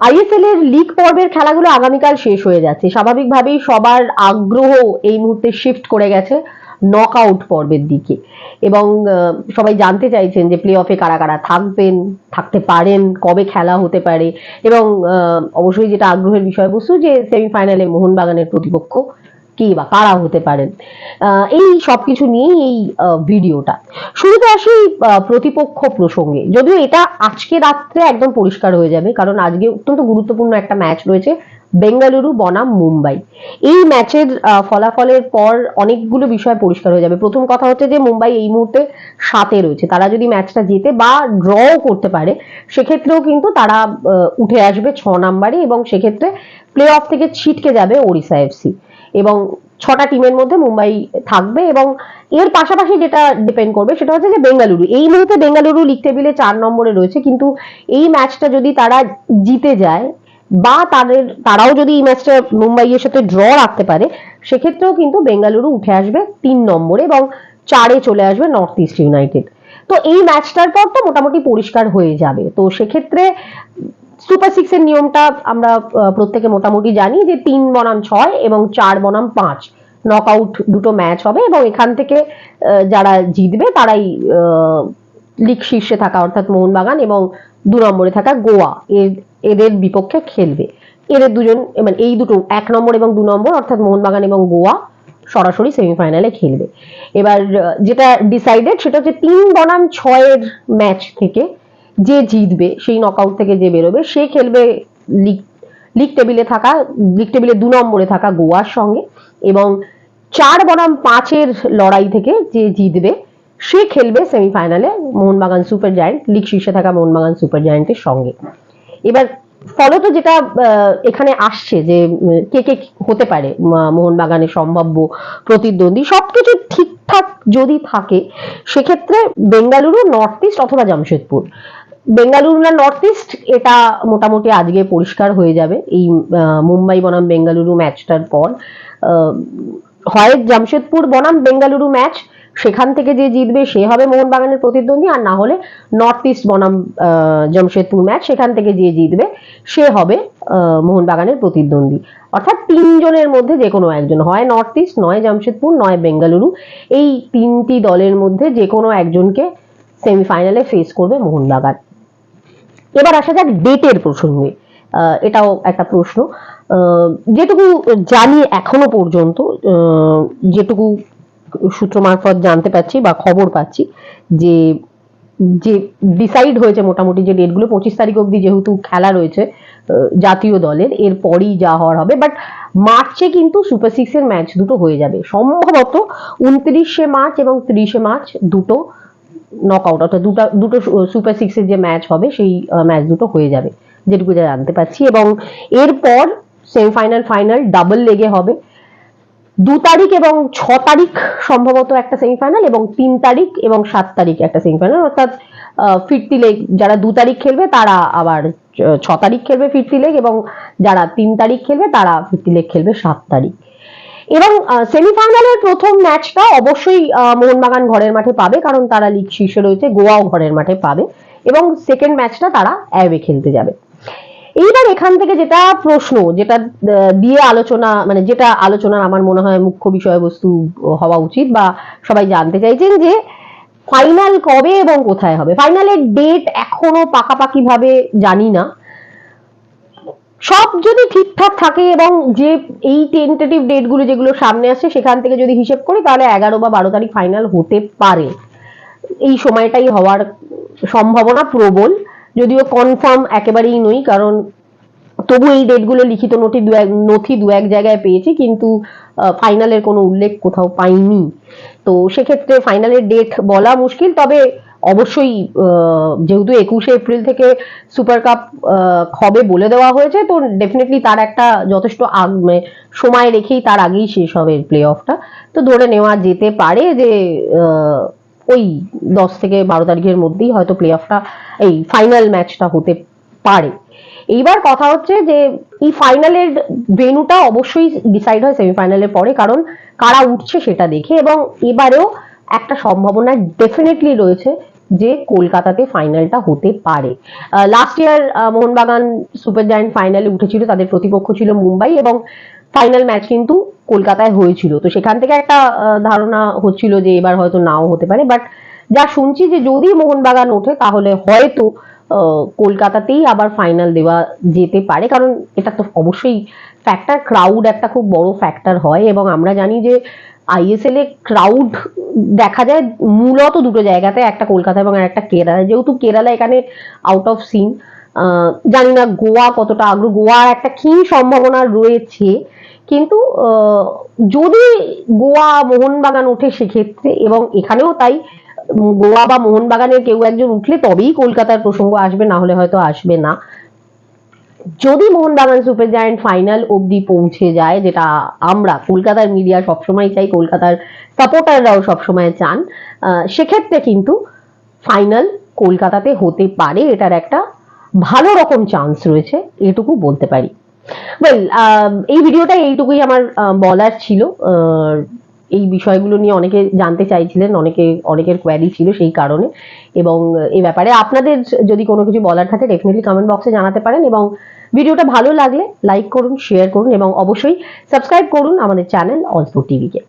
ISL এর league পর্বের খেলাগুলো আগামীকাল শেষ হয়ে যাচ্ছে। স্বাভাবিকভাবেই সবার আগ্রহ এই মুহূর্তে শিফট করে গেছে নক আউট পর্বের দিকে। এবং সবাই জানতে চাইছেন যে প্লে অফে কারা কারা থাকবেন, থাকতে পারেন, কবে খেলা হতে পারে। এবং অবশ্যই যেটা আগ্রহের বিষয়বস্তু যে সেমিফাইনালে মোহনবাগানের প্রতিপক্ষ কি বা কারা হতে পারেন। এই সবকিছু নিয়েই এই ভিডিওটা। শুরুতে আসি প্রতিপক্ষ প্রসঙ্গে। যদিও এটা আজকে রাত্রে একদম পরিষ্কার হয়ে যাবে, কারণ আজকে অত্যন্ত গুরুত্বপূর্ণ একটা ম্যাচ রয়েছে বেঙ্গালুরু, বনাম, মুম্বাই। এই ম্যাচের ফলাফলের পর অনেকগুলো বিষয় পরিষ্কার হয়ে যাবে। প্রথম কথা হচ্ছে যে, মুম্বাই এই মুহূর্তে সাথে রয়েছে। তারা যদি ম্যাচটা জেতে বা ড্রও করতে পারে, সেক্ষেত্রেও কিন্তু তারা উঠে আসবে ছ নাম্বারে এবং সেক্ষেত্রে প্লে অফ থেকে ছিটকে যাবে ওড়িশা এফসি এবং ছটা টিমের মধ্যে মুম্বাই থাকবে এবং এর পাশাপাশি যেটা ডিপেন্ড করবে সেটা হচ্ছে যে বেঙ্গালুরু। এই মুহূর্তে বেঙ্গালুরু লিগ টেবিলে চার নম্বরে রয়েছে, কিন্তু এই ম্যাচটা যদি তারা জিতে যায় বা তাদের, তারাও যদি এই ম্যাচটা মুম্বাইয়ের সাথে ড্র রাখতে পারে, সেক্ষেত্রেও কিন্তু বেঙ্গালুরু উঠে আসবে তিন নম্বরে এবং চারে চলে আসবে নর্থ ইস্ট ইউনাইটেড তো এই ম্যাচটার পর তো মোটামুটি পরিষ্কার হয়ে যাবে। তো সেক্ষেত্রে সুপার সিক্স এর নিয়মটা আমরা প্রত্যেকে মোটামুটি জানি যে তিন বনাম ছয় এবং চার বনাম পাঁচ। নক আউট দুটো ম্যাচ হবে এবং এখান থেকে যারা জিতবে তারাই লিগ শীর্ষে থাকা অর্থাৎ মোহনবাগান এবং দু নম্বরে থাকা গোয়া। এদের বিপক্ষে খেলবে। এদের দুজন মানে এই দুটো এক নম্বর এবং দু নম্বর অর্থাৎ মোহনবাগান এবং গোয়া সরাসরি সেমিফাইনালে খেলবে। এবার যেটা ডিসাইডেড সেটা হচ্ছে তিন বনাম ছয়ের ম্যাচ থেকে যে জিতবে, সেই নকআউট থেকে যে বেরোবে, সে খেলবে লিগ লিগ টেবিলে থাকা লিগ টেবিলে দু নম্বরে থাকা গোয়ার সঙ্গে এবং চার বনাম পাঁচের লড়াই থেকে যে জিতবে, সে খেলবে সেমিফাইনালে মোহনবাগান সুপার জায়ান্ট লিগ শীর্ষে থাকা মোহনবাগান সুপার জায়ান্টের সঙ্গে। এবার ফলত যেটা এখানে আসছে যে কে কে হতে পারে মোহনবাগানের সম্ভাব্য প্রতিদ্বন্দ্বী, সবকিছু ঠিকঠাক যদি থাকে, সেক্ষেত্রে বেঙ্গালুরু নর্থ ইস্ট অথবা জামশেদপুর। বেঙ্গালুরু না নর্থ ইস্ট এটা মোটামুটি আজকে পরিষ্কার হয়ে যাবে। এই মুম্বাই বনাম বেঙ্গালুরু ম্যাচটার পর। হয় জামশেদপুর বনাম বেঙ্গালুরু ম্যাচ, সেখান থেকে যে জিতবে সে হবে মোহনবাগানের প্রতিদ্বন্দ্বী, আর না হলে নর্থ ইস্ট বনাম জামশেদপুর ম্যাচ, সেখান থেকে যে জিতবে সে হবে মোহনবাগানের প্রতিদ্বন্দ্বী। অর্থাৎ তিনজনের মধ্যে যে কোনো একজন, হয় নর্থ ইস্ট নয় জামশেদপুর, নয় বেঙ্গালুরু, এই তিনটি দলের মধ্যে যে কোনো একজনকে সেমিফাইনালে ফেস করবে মোহনবাগান। এবার আসা যাক ডেটের প্রসঙ্গে। এটাও একটা প্রশ্ন। যেটুকু জানি এখনও পর্যন্ত যেটুকু সূত্র মারফত জানতে পাচ্ছি বা খবর পাচ্ছি যে যে ডিসাইড হয়েছে মোটামুটি যে ডেটগুলো পঁচিশ তারিখ অবধি যেহেতু খেলা রয়েছে জাতীয় দলের, এরপরই যা হওয়ার হবে। বাট মার্চে কিন্তু সুপার সিক্সের ম্যাচ দুটো হয়ে যাবে। সম্ভবত উনত্রিশে মার্চ এবং ত্রিশে মার্চ দুটো নকআউট অর্থাৎ দুটো দুটো সুপার সিক্সের যে ম্যাচ হবে, সেই ম্যাচ দুটো হয়ে যাবে, যেটুকু যা জানতে পারছি। এবং এরপর সেমিফাইনাল ফাইনাল ডাবল লেগে হবে। দু তারিখ এবং ছ তারিখ সম্ভবত একটা সেমিফাইনাল এবং তিন তারিখ এবং সাত তারিখ একটা সেমিফাইনাল অর্থাৎ ফিরতি লেগ যারা দু তারিখ খেলবে, তারা আবার ছ তারিখ খেলবে ফিরতি লেগ এবং যারা তিন তারিখ খেলবে, তারা ফিরতি লেগ খেলবে সাত তারিখ। এবং সেমিফাইনালের প্রথম ম্যাচটা অবশ্যই মোহনবাগান ঘরের মাঠে পাবে, কারণ তারা লিগ শীর্ষে রয়েছে, গোয়াও ঘরের মাঠে পাবে, এবং সেকেন্ড ম্যাচটা তারা অ্যাওয়ে খেলতে যাবে। এইবার এখান থেকে যেটা প্রশ্ন, যেটা দিয়ে আলোচনা মানে যেটা আলোচনার আমার মনে হয় মুখ্য বিষয়বস্তু হওয়া উচিত বা সবাই জানতে চাইছেন যে ফাইনাল কবে এবং কোথায় হবে? ফাইনালের ডেট এখনও পাকাপাকি ভাবে জানি না। যদি ঠিকঠাক থাকে এবং যে এই টেন্টেটিভ ডেটগুলো যেগুলো সামনে আসছে সেখান থেকে যদি হিসেব করি, তাহলে এগারো বা বারো তারিখ ফাইনাল হতে পারে। এই সময়টাই হওয়ার সম্ভাবনা প্রবল। যদিও কনফার্ম একেবারেই নই, কারণ তবু এই ডেটগুলো লিখিত নথি দু এক, নথি দু এক জায়গায় পেয়েছি, কিন্তু ফাইনালের কোনো উল্লেখ কোথাও পাইনি। তো সেক্ষেত্রে ফাইনালের ডেট বলা মুশকিল, তবে অবশ্যই যেহেতু একুশে এপ্রিল থেকে সুপার কাপ হবে বলে দেওয়া হয়েছে, তো ডেফিনেটলি তার একটা যথেষ্ট আগ মানে সময় রেখেই তার আগেই শেষ হবে প্লে অফটা তো ধরে নেওয়া যেতে পারে যে ওই দশ থেকে বারো তারিখের মধ্যেই হয়তো প্লে অফটা এই ফাইনাল ম্যাচটা হতে পারে। এইবার কথা হচ্ছে যে, এই ফাইনালের ভেনুটা অবশ্যই ডিসাইড হয় সেমিফাইনালের পরে, কারণ কারা উঠছে সেটা দেখে, এবং এবারেও একটা সম্ভাবনা ডেফিনেটলি রয়েছে যে কলকাতাতে ফাইনালটা হতে পারে। Last year Mohun Bagan super giant ফাইনালে উঠেছিল, তাদের প্রতিপক্ষ ছিল মুম্বাই এবং ফাইনাল ম্যাচ কিন্তু কলকাতায় হয়েছিল। তো সেখান থেকে একটা ধারণা হচ্ছিল যে এবার হয়তো নাও হতে পারে বাট যা শুনছি যে যদি মোহনবাগান ওঠে, তাহলে হয়তো কলকাতাতেই আবার ফাইনাল দেওয়া যেতে পারে, কারণ এটা তো অবশ্যই ফ্যাক্টর ক্রাউড একটা খুব বড় ফ্যাক্টর হয় এবং আমরা জানি যে আইএসএল এ ক্রাউড দেখা যায় মূলত দুটো জায়গাতে, একটা কলকাতা এবং একটা কেরালা যেহেতু কেরালা এখানে আউট অফ সিন জানি না গোয়া কতটা আগ্রহ, গোয়ার একটা ক্ষীণ সম্ভাবনা রয়েছে। কিন্তু যদি গোয়া, মোহনবাগান ওঠে সেক্ষেত্রে এবং এখানেও তাই গোয়া বা মোহনবাগানের কেউ একজন উঠলে তবেই কলকাতার প্রসঙ্গ আসবে, না হলে হয়তো আসবে না। যদি মোহনবাগান সুপার জায়ান্ট ফাইনাল অবধি পৌঁছে যায়, যেটা আমরা কলকাতার মিডিয়া সবসময় চাই, কলকাতার সাপোর্টাররাও সবসময় চান সেক্ষেত্রে কিন্তু ফাইনাল কলকাতাতে হতে পারে। এটার একটা ভালো রকম চান্স রয়েছে, এটুকু বলতে পারি। ওয়েল এই ভিডিওটা এইটুকুই আমার বলার ছিল। এই বিষয়গুলো নিয়ে অনেকে জানতে চাইছিলেন, অনেকে, অনেকের কোয়ারি ছিল সেই কারণে। এবং এই ব্যাপারে আপনাদের যদি কোনো কিছু বলার থাকে ডেফিনেটলি কমেন্ট বক্সে জানাতে পারেন। এবং ভিডিওটা ভালো লাগলে লাইক করুন শেয়ার করুন এবং অবশ্যই সাবস্ক্রাইব করুন আমাদের চ্যানেল অল্প টিভিকে